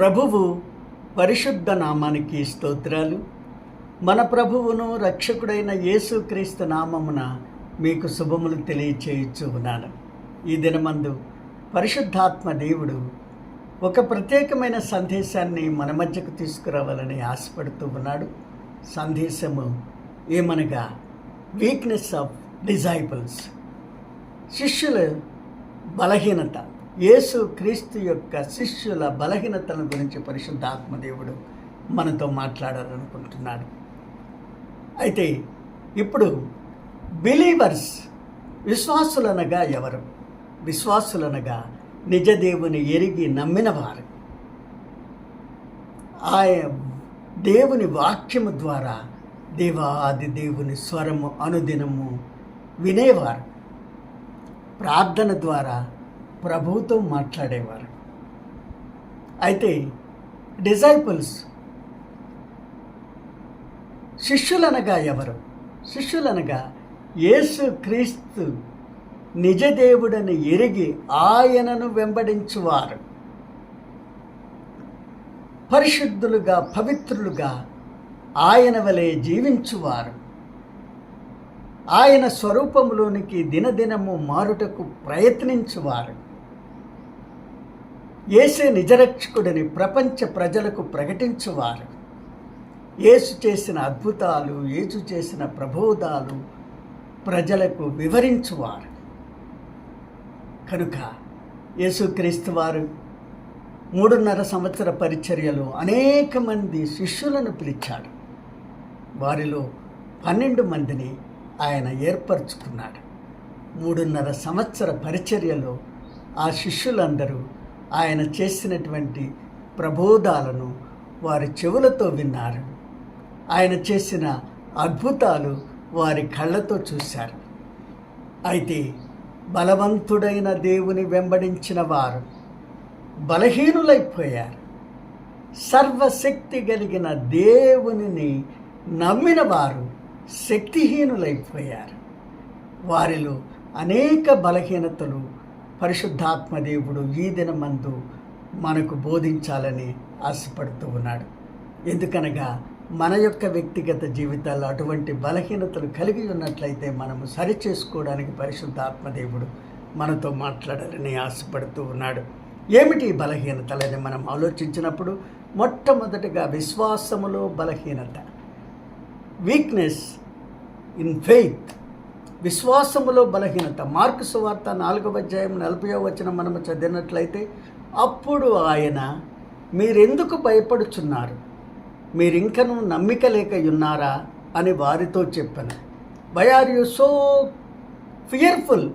ప్రభువు పరిశుద్ధ నామానికి స్తోత్రాలు. మన ప్రభువును రక్షకుడైన యేసుక్రీస్తు నామమున మీకు శుభములు తెలియచేయచ్చు ఉన్నాను. ఈ దినమందు పరిశుద్ధాత్మ దేవుడు ఒక ప్రత్యేకమైన సందేశాన్ని మన మధ్యకు తీసుకురావాలని ఆశపడుతూ ఉన్నాడు. సందేశము ఏమనగా వీక్నెస్ ఆఫ్ డిజైబుల్స్ శిష్యుల బలహీనత. యేసు క్రీస్తు యొక్క శిష్యుల బలహీనతల గురించి పరిశుద్ధాత్మదేవుడు మనతో మాట్లాడాలనుకుంటున్నాడు. అయితే ఇప్పుడు బిలీవర్స్ విశ్వాసులనగా ఎవరు? విశ్వాసులనగా నిజదేవుని ఎరిగి నమ్మినవారు ఆయ దేవుని వాక్యము ద్వారా దేవాది దేవుని స్వరము అనుదినము వినేవారు. ప్రార్థన ద్వారా ప్రభువుతో మాట్లాడేవారు. అయితే డిజైపుల్స్ శిష్యులనగా ఎవరు? శిష్యులనగా యేసు క్రీస్తు నిజదేవుడని ఎరిగి ఆయనను వెంబడించువారు. పరిశుద్ధులుగా పవిత్రులుగా ఆయన వలె జీవించువారు. ఆయన స్వరూపంలోనికి దినదినము మారుటకు ప్రయత్నించువారు. యేసు నిజరక్షకుడిని ప్రపంచ ప్రజలకు ప్రకటించువారు. యేసు చేసిన అద్భుతాలు యేసు చేసిన ప్రబోధాలు ప్రజలకు వివరించువారు. కనుక యేసుక్రీస్తు వారు మూడున్నర సంవత్సర పరిచర్యలో అనేక మంది శిష్యులను పిలిచాడు. వారిలో పన్నెండు మందిని ఆయన ఏర్పరచుకున్నాడు. మూడున్నర సంవత్సర పరిచర్యలో ఆ శిష్యులందరూ ఆయన చేసినటువంటి ప్రబోధాలను వారి చెవులతో విన్నారు. ఆయన చేసిన అద్భుతాలు వారి కళ్ళతో చూశారు. అయితే బలవంతుడైన దేవుని వెంబడించిన వారు బలహీనులైపోయారు. సర్వశక్తి కలిగిన దేవునిని నమ్మిన వారు శక్తిహీనులైపోయారు. వారిలో అనేక బలహీనతలు పరిశుద్ధాత్మదేవుడు ఈ దినమందు మనకు బోధించాలని ఆశపడుతూ ఉన్నాడు. ఎందుకనగా మన యొక్క వ్యక్తిగత జీవితాల్లో అటువంటి బలహీనతలు కలిగి ఉన్నట్లయితే మనము సరిచేసుకోవడానికి పరిశుద్ధాత్మదేవుడు మనతో మాట్లాడాలని ఆశపడుతూ ఉన్నాడు. ఏమిటి బలహీనతలని మనం ఆలోచించినప్పుడు? మొట్టమొదటిగా విశ్వాసములో బలహీనత. వీక్నెస్ ఇన్ ఫెయిత్ విశ్వాసములో బలహీనత. మార్కు సువార్త నాలుగవ అధ్యాయం నలభై వచ్చిన మనము చదివినట్లయితే అప్పుడు ఆయన మీరెందుకు భయపడుచున్నారు? మీరింకను నమ్మిక లేక ఉన్నారా అని వారితో చెప్పాను. Why are you so fearful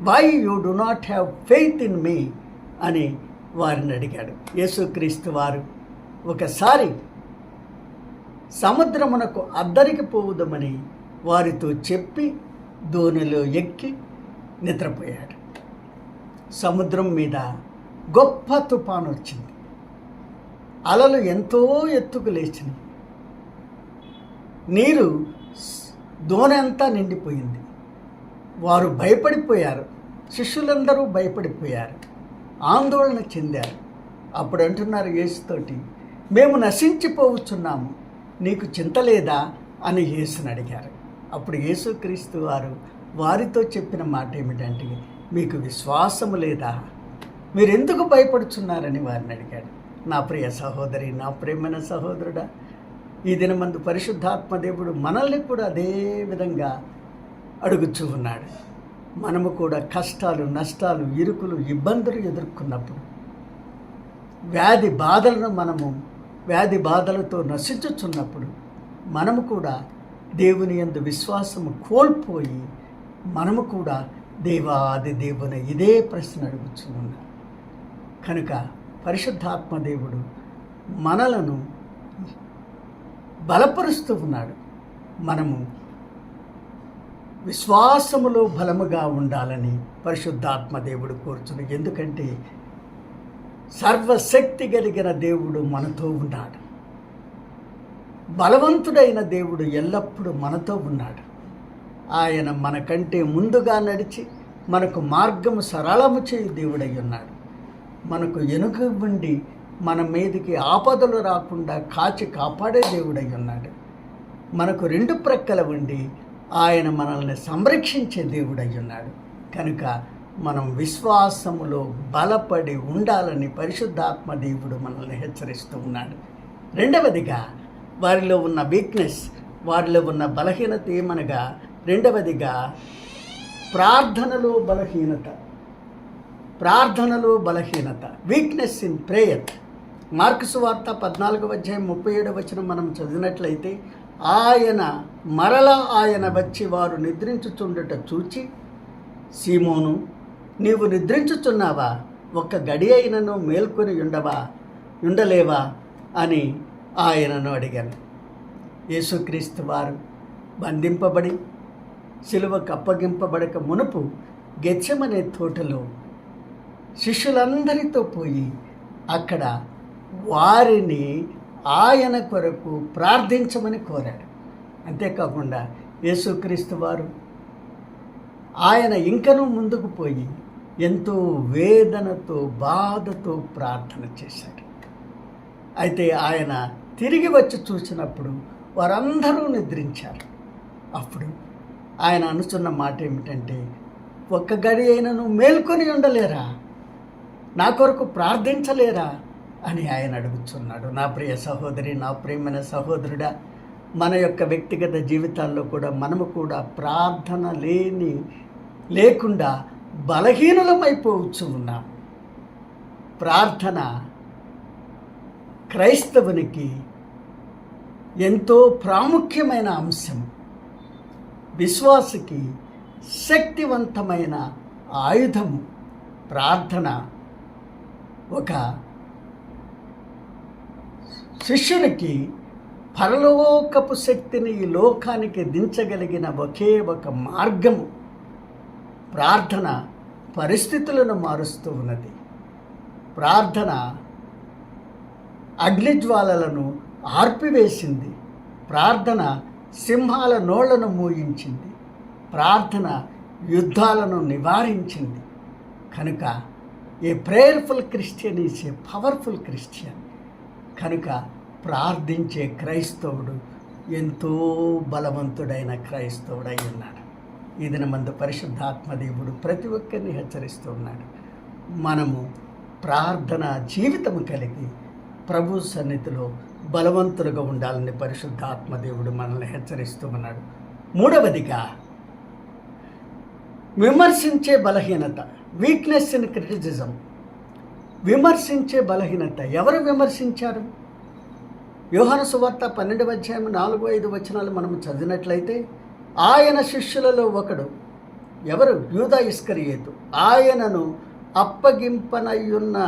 why you do not have faith in me అని వారిని అడిగాడు. యేసుక్రీస్తు వారు ఒకసారి సముద్రమునకు అద్దరికి పోవుదమని వారితో చెప్పి దోణిలో ఎక్కి నిద్రపోయాడు. సముద్రం మీద గొప్ప తుఫాను వచ్చింది. అలలు ఎంతో ఎత్తుకు లేచినాయి. నీరు దోణి అంతా నిండిపోయింది. వారు భయపడిపోయారు. శిష్యులందరూ భయపడిపోయారు. ఆందోళన చెందారు. అప్పుడు అంటున్నారు యేసుతోటి మేము నశించిపోవచ్చున్నాము. నీకు చింత లేదా? అని యేసుని అడిగారు. అప్పుడు యేసుక్రీస్తు వారు వారితో చెప్పిన మాట ఏమిటంటే మీకు విశ్వాసము లేదా? మీరు ఎందుకు భయపడుచున్నారని వారిని అడిగాడు. నా ప్రియ సహోదరి నా ప్రేమైన సహోదరుడా ఈ దినమందు పరిశుద్ధాత్మ దేవుడు మనల్ని కూడా అదే విధంగా అడుగుచూ ఉన్నాడు. మనము కూడా కష్టాలు నష్టాలు ఇరుకులు ఇబ్బందులు ఎదుర్కొన్నప్పుడు వ్యాధి బాధలను మనము వ్యాధి బాధలతో నశించుచున్నప్పుడు మనము కూడా దేవుని ఎందు విశ్వాసము కోల్పోయి మనము కూడా దేవాది దేవుని ఇదే ప్రశ్న అడుగుచున్నాం. కనుక పరిశుద్ధాత్మ దేవుడు మనలను బలపరుస్తూ ఉన్నాడు. మనము విశ్వాసములో బలముగా ఉండాలని పరిశుద్ధాత్మ దేవుడు కోరుచును ఎందుకంటే సర్వశక్తి కలిగిన దేవుడు మనతో ఉన్నాడు. బలవంతుడైన దేవుడు ఎల్లప్పుడూ మనతో ఉన్నాడు. ఆయన మనకంటే ముందుగా నడిచి మనకు మార్గము సరళము చేయు దేవుడై ఉన్నాడు. మనకు ఎనుక ఉండి మన మీదకి ఆపదలు రాకుండా కాచి కాపాడే దేవుడై ఉన్నాడు. మనకు రెండు ప్రక్కల ఉండి ఆయన మనల్ని సంరక్షించే దేవుడై ఉన్నాడు. కనుక మనం విశ్వాసములో బలపడి ఉండాలని పరిశుద్ధాత్మ దేవుడు మనల్ని హెచ్చరిస్తూ ఉన్నాడు. రెండవదిగా వారిలో ఉన్న వీక్నెస్ వారిలో ఉన్న బలహీనత ఏమనగా? రెండవదిగా ప్రార్థనలో బలహీనత. ప్రార్థనలో బలహీనత. వీక్నెస్ ఇన్ ప్రేయర్ మార్క్స్ వార్త పద్నాలుగు అధ్యాయం ముప్పై ఏడు వచ్చిన మనం చదివినట్లయితే ఆయన మరలా ఆయన వచ్చి వారు నిద్రించుచుండట చూచి సీమోను నీవు నిద్రించుచున్నావా? ఒక్క గడి అయినను మేల్కొని ఉండవా? ఉండలేవా? అని ఆయనను అడిగాను. యేసుక్రీస్తు వారు బంధింపబడి సిలువకు అప్పగింపబడక మునుపు గెచ్చమనే తోటలో శిష్యులందరితో పోయి అక్కడ వారిని ఆయన కొరకు ప్రార్థించమని కోరాడు. అంతేకాకుండా యేసుక్రీస్తు వారు ఆయన ఇంకనూ ముందుకు పోయి ఎంతో వేదనతో బాధతో ప్రార్థన చేశాడు అయితే ఆయన తిరిగి వచ్చి చూసినప్పుడు వారందరూ నిద్రించారు. అప్పుడు ఆయన అనుచున్న మాట ఏమిటంటే ఒక్క గడి అయినను మేల్కొని ఉండలేరా? నా కొరకు ప్రార్థించలేరా? అని ఆయన అడుగుతున్నాడు నా ప్రియ సహోదరి నా ప్రియమైన సహోదరుడా మన యొక్క వ్యక్తిగత జీవితాల్లో కూడా మనము కూడా ప్రార్థన లేని లేకుండా బలహీనులమైపోవచ్చు ఉన్నాం. ప్రార్థన క్రైస్తవునికి ఎంతో ప్రాముఖ్యమైన అంశం. విశ్వాసకి శక్తివంతమైన ఆయుధము ప్రార్థన. ఒక శిష్యునికి పరలోకపు శక్తిని ఈ లోకానికి దించగలిగిన ఒకే ఒక మార్గము ప్రార్థన పరిస్థితులను మారుస్తూ ఉన్నది. ప్రార్థన అగ్నిజ్వాలలను ఆర్పివేసింది. ప్రార్థన సింహాల నోళ్ళను మూయించింది. ప్రార్థన యుద్ధాలను నివారించింది. కనుక a prayerful Christian is a powerful Christian. కనుక ప్రార్థించే క్రైస్తవుడు ఎంతో బలవంతుడైన క్రైస్తవుడై ఉన్నాడు ఈ దినమందు పరిశుద్ధాత్మదేవుడు ప్రతి ఒక్కరిని హెచ్చరిస్తూ ఉన్నాడు. మనము ప్రార్థన జీవితము కలిగి ప్రభు సన్నిధిలో బలవంతులుగా ఉండాలని పరిశుద్ధాత్మదేవుడు మనల్ని హెచ్చరిస్తూ ఉన్నాడు మూడవదిగా విమర్శించే బలహీనత వీక్నెస్ ఇన్ క్రిటిసిజం విమర్శించే బలహీనత ఎవరు విమర్శించారు? వ్యూహన సువార్త పన్నెండు అధ్యాయం నాలుగు ఐదు వచనాలు మనం చదివినట్లయితే ఆయన శిష్యులలో ఒకడు ఎవరు? యూదా ఇస్కరియేతు. ఆయనను అప్పగింపనయ్యున్న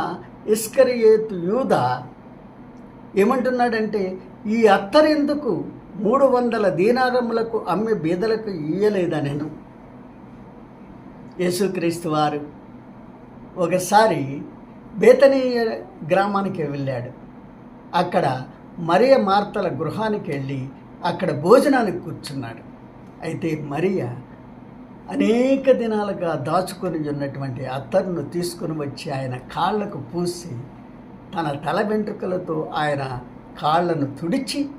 ఇస్కరియేతు యూదా ఏమంటున్నాడంటే ఈ అత్తరెందుకు మూడు వందల దీనారములకు అమ్మి బీదలకు ఇయ్యలేదా నేను? యేసుక్రీస్తు వారు ఒకసారి బేతనీయ గ్రామానికి వెళ్ళాడు. అక్కడ మరియ మార్తల గృహానికి వెళ్ళి అక్కడ భోజనానికి కూర్చున్నాడు. అయితే మరియ అనేక దినాలుగా దాచుకొని ఉన్నటువంటి అత్తరును తీసుకుని వచ్చి ఆయన కాళ్ళకు పూసి తన తల వెంట్రుకలతో ఆయన కాళ్ళను తుడిచి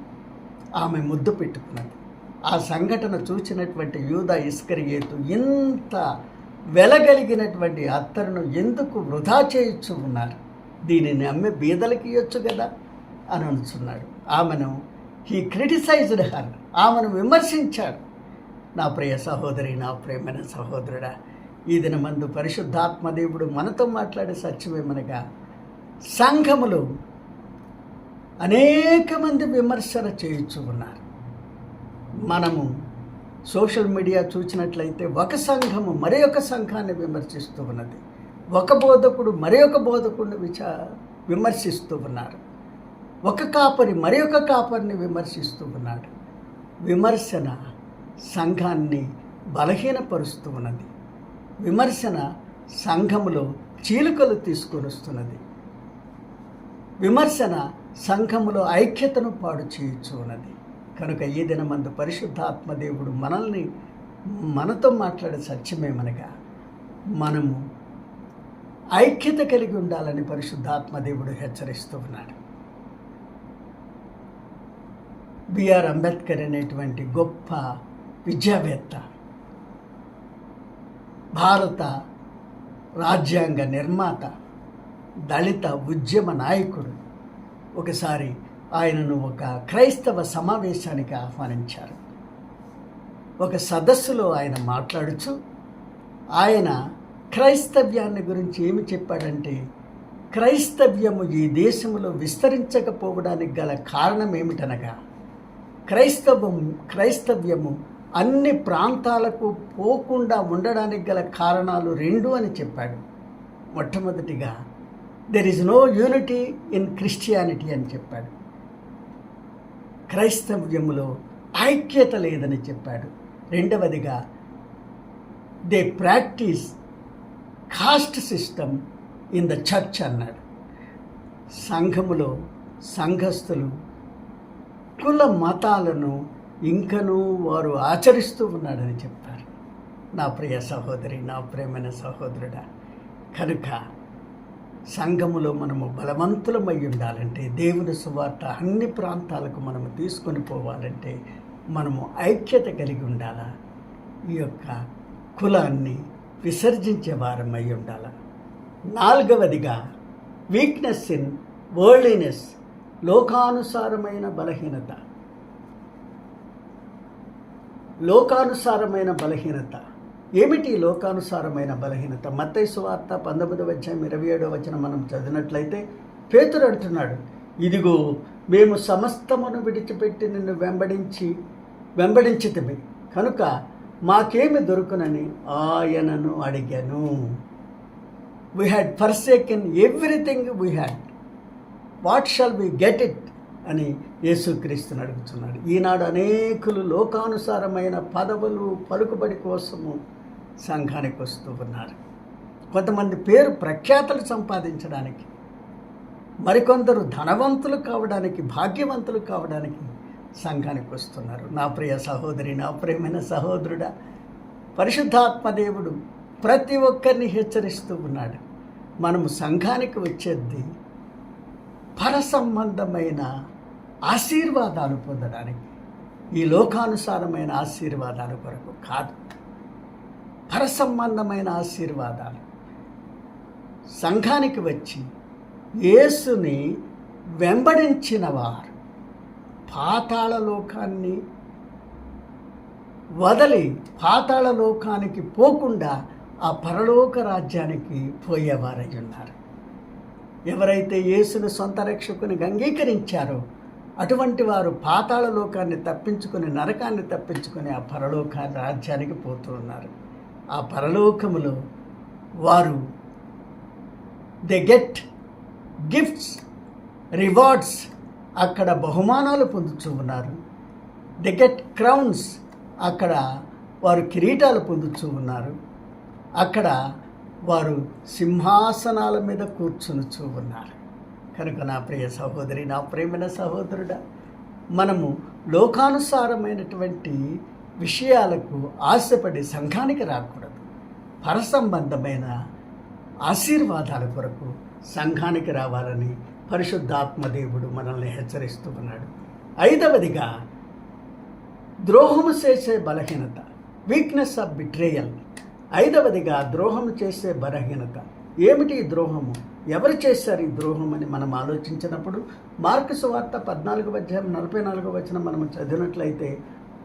ఆమె ముద్దు పెట్టుకున్నది. ఆ సంఘటన చూసినటువంటి యూదా ఇస్కరియేతు ఇంత వెలగలిగినటువంటి అత్తరును ఎందుకు వృధా చేయొచ్చు ఉన్నారు? దీనిని అమ్మి బీదలకి ఇవ్వచ్చు కదా? అని అనుచున్నాడు. ఆమెను హీ క్రిటిసైజ్డ్ హర్. ఆమెను విమర్శించాడు. నా ప్రియ సహోదరి నా ప్రేమైన సహోదరుడా ఈ దినమందు పరిశుద్ధాత్మదేవుడు మనతో మాట్లాడే సత్యమేమనగా సంఘములు అనేక మంది విమర్శన చేయించు ఉన్నారు మనము సోషల్ మీడియా చూసినట్లయితే ఒక సంఘము మరి ఒక సంఘాన్ని విమర్శిస్తూ ఉన్నది. ఒక బోధకుడు మరి ఒక బోధకుడిని విచా విమర్శిస్తూ ఉన్నారు. ఒక కాపరి మరి ఒక కాపరిని విమర్శిస్తూ ఉన్నాడు. విమర్శన సంఘాన్ని బలహీనపరుస్తూ ఉన్నది. విమర్శన సంఘములో చీలికలు తీసుకొని వస్తున్నది విమర్శన సంఘములో ఐక్యతను పాడు చేయొచ్చు ఉన్నది కనుక ఈ దినమందు పరిశుద్ధాత్మదేవుడు మనల్ని మనతో మాట్లాడే సత్యమేమనగా మనము ఐక్యత కలిగి ఉండాలని పరిశుద్ధాత్మదేవుడు హెచ్చరిస్తూ ఉన్నాడు. బిఆర్ అంబేద్కర్ అనేటువంటి గొప్ప విద్యావేత్త భారత రాజ్యాంగ నిర్మాత దళిత ఉద్యమ నాయకుడు. ఒకసారి ఆయనను ఒక క్రైస్తవ సమావేశానికి ఆహ్వానించారు. ఒక సదస్సులో ఆయన మాట్లాడుచు ఆయన క్రైస్తవ్యాన్ని గురించి ఏమి చెప్పాడంటే క్రైస్తవ్యము ఈ దేశంలో విస్తరించకపోవడానికి గల కారణం ఏమిటనగా క్రైస్తవం క్రైస్తవ్యము అన్ని ప్రాంతాలకు పోకుండా ఉండడానికి గల కారణాలు రెండు అని చెప్పాడు. మొట్టమొదటిగా there is no unity in Christianity అని చెప్పాడు. క్రైస్తవ్యములో ఐక్యత లేదని చెప్పాడు. రెండవదిగా they practise caste system in the church అన్నాడు. సంఘములో సంఘస్థులు కుల మతాలను ఇంకనూ వారు ఆచరిస్తూ ఉన్నాడని చెప్పారు. నా ప్రియ సహోదరి నా ప్రేమైన సహోదరుడా కనుక సంఘములో మనము బలవంతులమై ఉండాలంటే దేవుని సువార్త అన్ని ప్రాంతాలకు మనము తీసుకొని పోవాలంటే మనము ఐక్యత కలిగి ఉండాలా? ఈ యొక్క కులాన్ని విసర్జించే వారమై ఉండాల. నాలుగవదిగా వీక్నెస్ ఇన్ వరల్డ్లీనెస్ లోకానుసారమైన బలహీనత. లోకానుసారమైన బలహీనత. ఏమిటి లోకానుసారమైన బలహీనత? మత్తయి సువార్త పంతొమ్మిదవ అధ్యాయం ఇరవై ఏడవ వచ్చిన మనం చదివినట్లయితే పేతురు అంటున్నాడు ఇదిగో మేము సమస్తమును విడిచిపెట్టి నిన్ను వెంబడించి వెంబడించితిమి కనుక మాకేమి దొరుకునని ఆయనను అడిగాను. We had forsaken everything we had what shall we get it అని యేసుక్రీస్తుని అడుగుతున్నాడు. ఈనాడు అనేకులు లోకానుసారమైన పదవులు పలుకుబడి కోసము సంఘానికి వస్తూ ఉన్నారు. కొంతమంది పేరు ప్రఖ్యాతలు సంపాదించడానికి మరికొందరు ధనవంతులు కావడానికి భాగ్యవంతులు కావడానికి సంఘానికి వస్తున్నారు. నా ప్రియ సహోదరి నా ప్రియమైన సహోదరుడా పరిశుద్ధాత్మదేవుడు ప్రతి ఒక్కరిని హెచ్చరిస్తూ ఉన్నాడు. మనము సంఘానికి వచ్చేది పర సంబంధమైన ఆశీర్వాదాలు పొందడానికి. ఈ లోకానుసారమైన ఆశీర్వాదాల కొరకు కాదు. పరసంబంధమైన ఆశీర్వాదాలు. సంఘానికి వచ్చి యేసుని వెంబడించిన వారు పాతాళ లోకాన్ని వదలి పాతాళ లోకానికి పోకుండా ఆ పరలోక రాజ్యానికి పోయేవారై ఉన్నారు ఎవరైతే యేసును సొంత రక్షకుని అంగీకరించారో అటువంటి వారు పాతాళ లోకాన్ని తప్పించుకుని నరకాన్ని తప్పించుకుని ఆ పరలోక రాజ్యానికి పోతూ ఉన్నారు. ఆ పరలోకములో వారు దే గెట్ గిఫ్ట్స్ రివార్డ్స్ అక్కడ బహుమానాలు పొందుతూ ఉన్నారు. ది గెట్ క్రౌన్స్ అక్కడ వారు కిరీటాలు పొందుతూ ఉన్నారు. అక్కడ వారు సింహాసనాల మీద కూర్చునుచూ ఉన్నారు. కనుక నా ప్రియ సహోదరి నా ప్రేమైన సహోదరుడా మనము లోకానుసారమైనటువంటి విషయాలకు ఆశపడి సంఘానికి రాకూడదు. పరసంబంధమైన ఆశీర్వాదాల కొరకు సంఘానికి రావాలని పరిశుద్ధాత్మదేవుడు మనల్ని హెచ్చరిస్తూ ఉన్నాడు. ఐదవదిగా ద్రోహము చేసే బలహీనత వీక్నెస్ ఆఫ్ బిట్రేయల్ ఐదవదిగా ద్రోహము చేసే బలహీనత. ఏమిటి ఈ ద్రోహము? ఎవరు చేశారు ఈ ద్రోహం అని మనం ఆలోచించినప్పుడు మార్కు వార్త పద్నాలుగు అధ్యాయం నలభై నాలుగు వచ్చిన మనం చదివినట్లయితే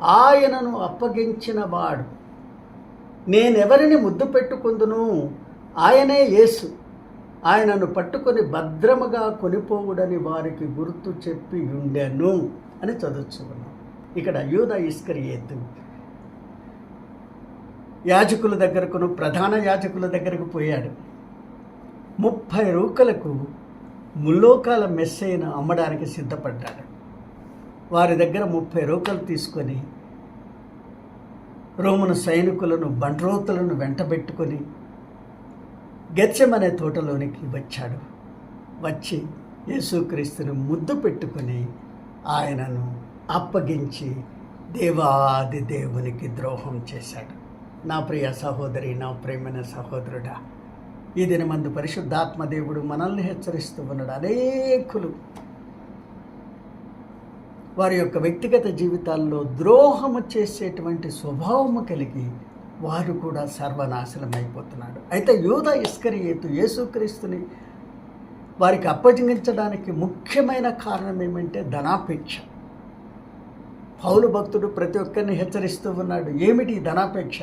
ఆయనను అప్పగించినవాడు నేనెవరిని ముద్దు పెట్టుకుందును? ఆయనే యేసు. ఆయనను పట్టుకొని భద్రముగా కొనిపోవుడని వారికి గుర్తు చెప్పి ఉండెను అని చదువుచుకున్నాం. ఇక్కడ యూద ఇస్కరియేతు యాజకుల దగ్గరకును ప్రధాన యాజకుల దగ్గరకు పోయాడు. ముప్పై రూకలకు ముల్లోకాల మెస్సైన అమ్మడానికి సిద్ధపడ్డాడు. వారి దగ్గర ముప్పై రూకలు తీసుకొని రోమును సైనికులను బండ్రోతులను వెంటబెట్టుకొని గెచ్చమనే తోటలోనికి వచ్చాడు. వచ్చి యేసుక్రీస్తుని ముద్దు పెట్టుకుని ఆయనను అప్పగించి దేవాది దేవునికి ద్రోహం చేశాడు. నా ప్రియ సహోదరి నా ప్రేమైన సహోదరుడా ఈ దినమందు పరిశుద్ధాత్మ దేవుడు మనల్ని హెచ్చరిస్తూ ఉన్నాడు. అనేకులు వారి యొక్క వ్యక్తిగత జీవితాల్లో ద్రోహము చేసేటువంటి స్వభావము కలిగి వారు కూడా సర్వనాశనం అయిపోతున్నాడు అయితే యూద ఇస్కరియేతు యేసుక్రీస్తుని వారికి అప్పగించడానికి ముఖ్యమైన కారణం ఏమంటే ధనాపేక్ష. పౌలు భక్తుడు ప్రతి ఒక్కరిని హెచ్చరిస్తూ ఉన్నాడు ఏమిటి ధనాపేక్ష?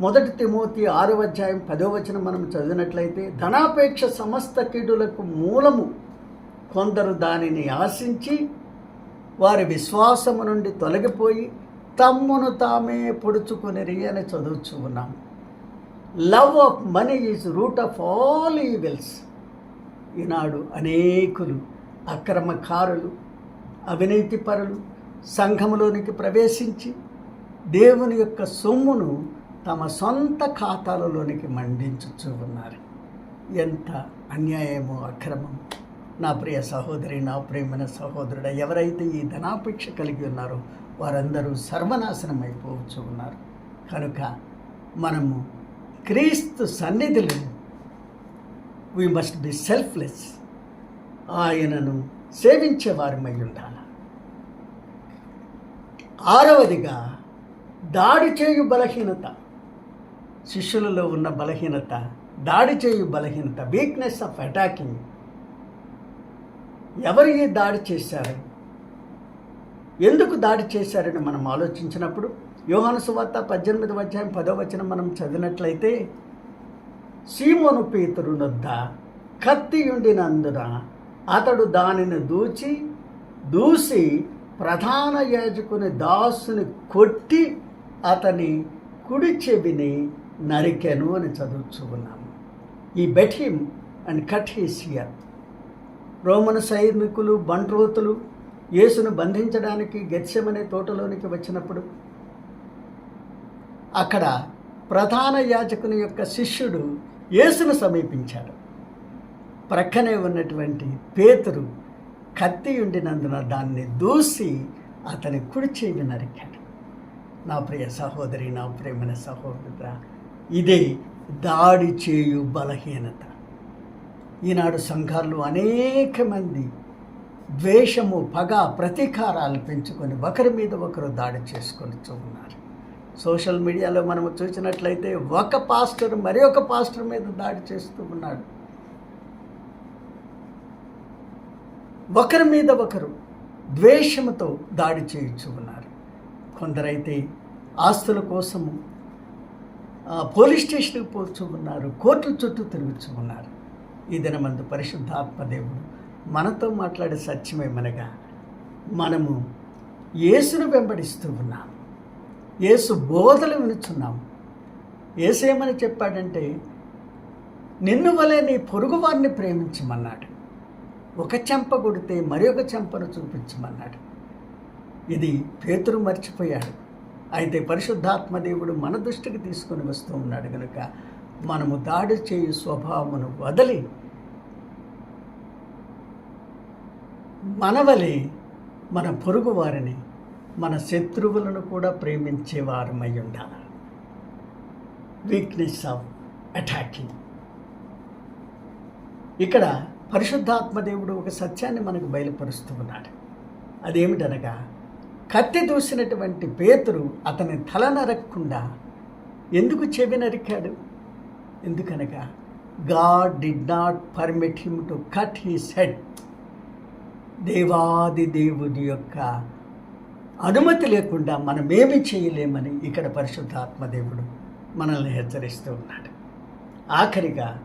మొదటి తిమోతి ఆరో అధ్యాయం పదో వచనం మనం చదివినట్లయితే ధనాపేక్ష సమస్త కీడులకు మూలము కొందరు దానిని ఆశించి వారి విశ్వాసము నుండి తొలగిపోయి తమ్మును తామే పొడుచుకునిరి అని చదువుచు ఉన్నాం. Love of money is root of all evils ఈనాడు అనేకులు అక్రమకారులు అవినీతిపరులు సంఘములోనికి ప్రవేశించి దేవుని యొక్క సొమ్మును తమ సొంత ఖాతాలలోనికి మండించుచూ ఉన్నారు. ఎంత అన్యాయమో అక్రమం నా ప్రియ సహోదరి నా ప్రేమైన సహోదరుడు ఎవరైతే ఈ ధనాపేక్ష కలిగి ఉన్నారో వారందరూ సర్వనాశనం అయిపోవచ్చు ఉన్నారు. కనుక మనము క్రీస్తు సన్నిధిలో వీ మస్ట్ బి సెల్ఫ్లెస్ ఆయనను సేవించే వారిమై ఉండాలి? ఆరవదిగా దాడి చేయు బలహీనత. శిష్యులలో ఉన్న బలహీనత దాడి చేయు బలహీనత వీక్నెస్ ఆఫ్ అటాకింగ్ ఎవరు ఈ దాడి చేశారు? ఎందుకు దాడి చేశారని మనం ఆలోచించినప్పుడు యోహాను సువార్త పద్దెనిమిది అధ్యాయం పదో వచనం మనం చదివినట్లయితే సీమోను పేతురునొద్ద కత్తి ఉండినందున అతడు దానిని దూచి దూసి ప్రధాన యాజకుని దాసుని కొట్టి అతని కుడి చెవిని నరికెను అని చదువుతూ ఉన్నాము. He beat him and cut his ear Roman సైనికులు బంట్రోతులు యేసును బంధించడానికి గెత్సెమనే తోటలోనికి వచ్చినప్పుడు అక్కడ ప్రధాన యాజకుని యొక్క శిష్యుడు యేసును సమీపించాడు. ప్రక్కనే ఉన్నటువంటి పేతురు కత్తి ఉండినందున దాన్ని దూసి అతని కుడి చేయి నరికాడు. నా ప్రియ సహోదరి నా ప్రేమైన సహోదర ఇదే దాడి చేయు బలహీనత. ఈనాడు సంఘాలు అనేక మంది ద్వేషము పగ ప్రతీకారాలు పెంచుకొని ఒకరి మీద ఒకరు దాడి చేసుకొని ఉన్నారు. సోషల్ మీడియాలో మనము చూసినట్లయితే ఒక పాస్టర్ మరి ఒక పాస్టర్ మీద దాడి చేస్తూ ఉన్నాడు ఒకరి మీద ఒకరు ద్వేషముతో దాడి చేయించు ఉన్నారు. కొందరైతే ఆస్తుల కోసము పోలీస్ స్టేషన్కి పోతూ ఉన్నారు కోర్టుల చుట్టూ తిరుగుచు ఉన్నారు. ఈ దినమందు పరిశుద్ధాత్మదేవుడు మనతో మాట్లాడే సత్యమేమనగా మనము యేసును వెంబడిస్తూ ఉన్నాం. యేసు బోధలు వినుచున్నాం. ఏసేమని చెప్పాడంటే నిన్ను వలె నీ పొరుగువారిని ప్రేమించమన్నాడు. ఒక చెంప కొడితే మరి ఒక చెంపను చూపించమన్నాడు. ఇది పేతురు మర్చిపోయాడు. అయితే పరిశుద్ధాత్మ దేవుడు మన దృష్టికి తీసుకొని వస్తూ ఉన్నాడు కనుక మనము దాడి చేయు స్వభావమును వదిలి మనవలే మన పొరుగు వారిని మన శత్రువులను కూడా ప్రేమించే వారమై ఉండాలి. వీక్నెస్ ఆఫ్ అటాకింగ్ ఇక్కడ పరిశుద్ధాత్మదేవుడు ఒక సత్యాన్ని మనకు బయలుపరుస్తూ ఉన్నాడు. అదేమిటనగా కత్తి దూసినటువంటి పేతురు అతని తల నరక్కుండా ఎందుకు చెవి నరికాడు? ఎందుకనగా God did not permit him to cut his head దేవాది దేవుడి యొక్క అనుమతి లేకుండా మనం ఏమి చేయలేమని ఇక్కడ పరిశుద్ధాత్మ దేవుడు మనల్ని హెచ్చరిస్తూ ఉన్నాడు. ఆఖరిగా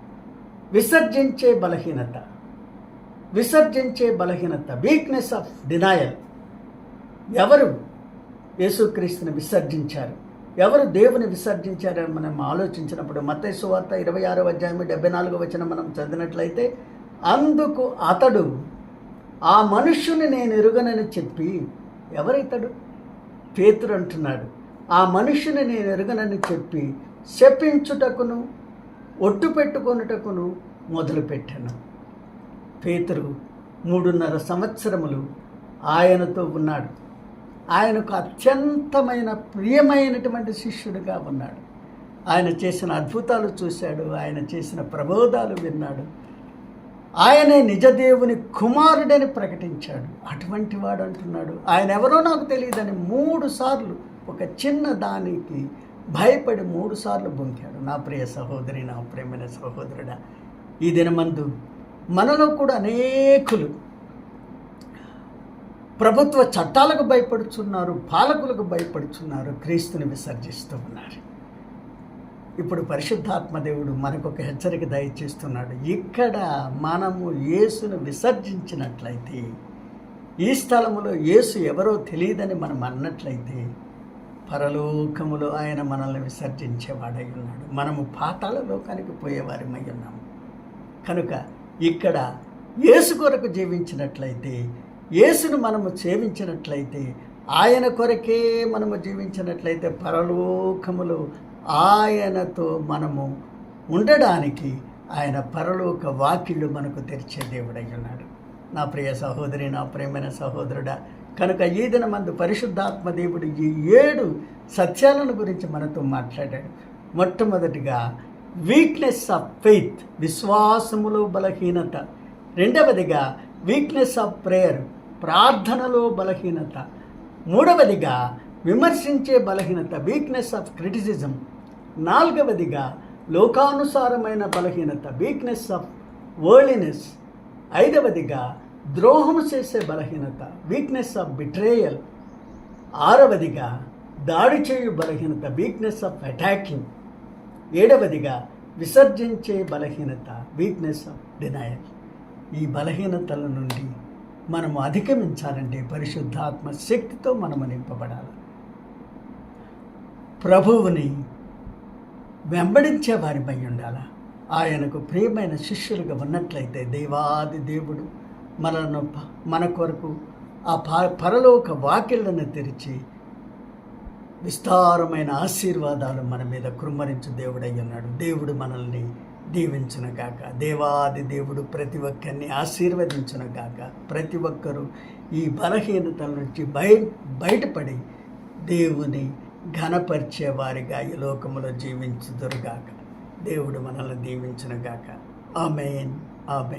విసర్జించే బలహీనత విసర్జించే బలహీనత వీక్నెస్ ఆఫ్ డినాయల్ ఎవరు? యేసుక్రీస్తుని విసర్జించారు. ఎవరు దేవుని విసర్జించారని మనం ఆలోచించినప్పుడు మత్తయి సువార్త ఇరవై ఆరో అధ్యాయం డెబ్బై నాలుగో వచ్చిన మనం చదివినట్లయితే అందుకు అతడు ఆ మనుష్యుని నేను ఎరుగనని చెప్పి ఎవరైతాడు? పేతురు అంటున్నాడు. ఆ మనుష్యుని నేను ఎరుగనని చెప్పి శపించుటకును ఒట్టు పెట్టుకొనుటకును మొదలుపెట్టాను. పేతురు మూడున్నర సంవత్సరములు ఆయనతో ఉన్నాడు. ఆయనకు అత్యంతమైన ప్రియమైనటువంటి శిష్యుడిగా ఉన్నాడు. ఆయన చేసిన అద్భుతాలు చూశాడు ఆయన చేసిన ప్రబోధాలు విన్నాడు. ఆయనే నిజదేవుని కుమారుడని ప్రకటించాడు. అటువంటి వాడు అంటున్నాడు. ఆయన ఎవరో నాకు తెలియదని మూడు సార్లు ఒక చిన్న దానికి భయపడి మూడు సార్లు బొంకాడు. నా ప్రియ సహోదరి నా ప్రేమైన సహోదరుడా ఈ దినమందు మనలో కూడా అనేకులు ప్రభుత్వ చట్టాలకు భయపడుచున్నారు పాలకులకు భయపడుచున్నారు క్రీస్తుని విసర్జిస్తూ ఉన్నారు. ఇప్పుడు పరిశుద్ధాత్మదేవుడు మనకొక మనకు ఒక హెచ్చరిక దయచేస్తున్నాడు. ఇక్కడ మనము యేసును విసర్జించినట్లయితే ఈ స్థలములో యేసు ఎవరో తెలియదని మనం అన్నట్లయితే పరలోకములో ఆయన మనల్ని విసర్జించేవాడై ఉన్నాడు. మనము పాతాల లోకానికి పోయేవారిమై ఉన్నాము. కనుక ఇక్కడ యేసు కొరకు జీవించినట్లయితే యేసును మనము సేవించినట్లయితే ఆయన కొరకే మనము జీవించినట్లయితే పరలోకములు ఆయనతో మనము ఉండడానికి ఆయన పరలోక వాకిళ్ళు మనకు తెరిచే దేవుడై ఉన్నాడు. నా ప్రియ సహోదరి నా ప్రేమైన సహోదరుడా కనుక ఈ దినమందు పరిశుద్ధాత్మ దేవుడు ఈ ఏడు సత్యాలను గురించి మనతో మాట్లాడాడు. మొట్టమొదటిగా వీక్నెస్ ఆఫ్ ఫెయిత్ విశ్వాసములో బలహీనత. రెండవదిగా వీక్నెస్ ఆఫ్ ప్రేయర్ ప్రార్థనలో బలహీనత. మూడవదిగా విమర్శించే బలహీనత వీక్నెస్ ఆఫ్ క్రిటిసిజం నాలుగవదిగా లోకానుసారమైన బలహీనత వీక్నెస్ ఆఫ్ వర్లినెస్ ఐదవదిగా ద్రోహం చేసే బలహీనత వీక్నెస్ ఆఫ్ బిట్రేయల్ ఆరవదిగా దాడి చేయు బలహీనత వీక్నెస్ ఆఫ్ అటాకింగ్ ఏడవదిగా విసర్జించే బలహీనత వీక్నెస్ ఆఫ్ డినయల్ ఈ బలహీనతల నుండి మనము అధిగమించాలంటే పరిశుద్ధాత్మ శక్తితో మనము నింపబడాలి. ప్రభువుని వెంబడించే వారిపై ఉండాలా? ఆయనకు ప్రియమైన శిష్యులుగా ఉన్నట్లయితే దేవాది దేవుడు మనను మన కొరకు ఆ పరలోక వాకిళ్ళను తెరిచి విస్తారమైన ఆశీర్వాదాలు మన మీద కృమ్మరించు దేవుడై ఉన్నాడు. దేవుడు మనల్ని దీవించునుగాక. దేవాది దేవుడు ప్రతి ఒక్కరిని ఆశీర్వదించునుగాక. ప్రతి ఒక్కరూ ఈ బలహీనతల నుంచి బయ బయటపడి దేవుని ఘనపరిచే వారిగా ఈ లోకములో జీవించుదురుగాక. దేవుడు మనల్ని దీవించునుగాక. ఆమెన్. ఆమెన్.